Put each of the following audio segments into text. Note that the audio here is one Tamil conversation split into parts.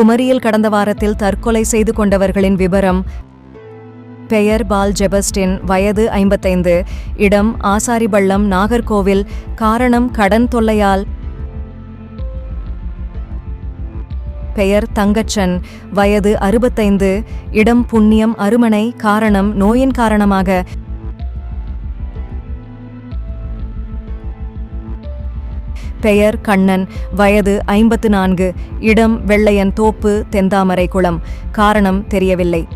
குமரியில் கடந்த வாரத்தில் தற்கொலை செய்து கொண்டவர்களின் விபரம் பெயர் பால் ஜெபஸ்டின் வயது ஐம்பத்தைந்து. இடம் ஆசாரிபள்ளம் நாகர்கோவில். காரணம் கடன் தொல்லையால் பெயர் தங்கச்சன் வயது அறுபத்தைந்து. இடம் புண்ணியம் அருமனை. காரணம் நோயின் காரணமாக பெயர் கண்ணன் வயது ஐம்பத்து நான்கு இடம் வெள்ளையன் தோப்பு தெந்தாமரை குளம். காரணம் தெரியவில்லை.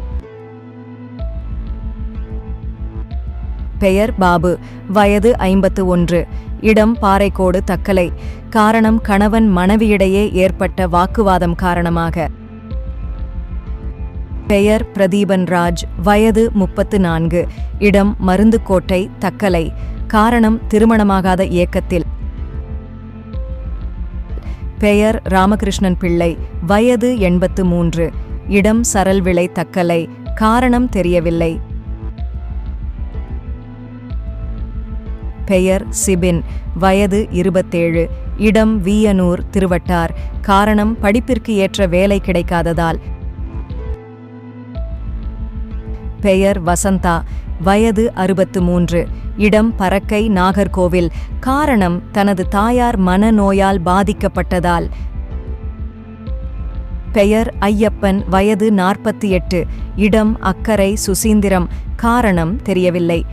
பெயர் பாபு. வயது ஐம்பத்து ஒன்று இடம் பாறைக்கோடு தக்கலை. காரணம் கணவன் மனைவியிடையே ஏற்பட்ட வாக்குவாதம் காரணமாக. பெயர் பிரதீபன் ராஜ். வயது முப்பத்து நான்கு இடம் மருந்துக்கோட்டை தக்கலை. காரணம் திருமணமாகாத இயக்கத்தில். பெயர் ராமகிருஷ்ணன் பிள்ளை வயது எண்பத்து மூன்று. இடம் சரல்விளை தக்கலை காரணம் தெரியவில்லை. பெயர் சிபின் வயது இருபத்தேழு. இடம் வியனூர் திருவட்டார். காரணம் படிப்பிற்கு ஏற்ற வேலை கிடைக்காததால். பெயர் வசந்தா வயது அறுபத்து மூன்று இடம் பறக்கை நாகர்கோவில். காரணம் தனது தாயார் மனநோயால் பாதிக்கப்பட்டதால். பெயர் ஐயப்பன் வயது நாற்பத்தி எட்டு. இடம் அக்கரை சுசீந்திரம். காரணம் தெரியவில்லை.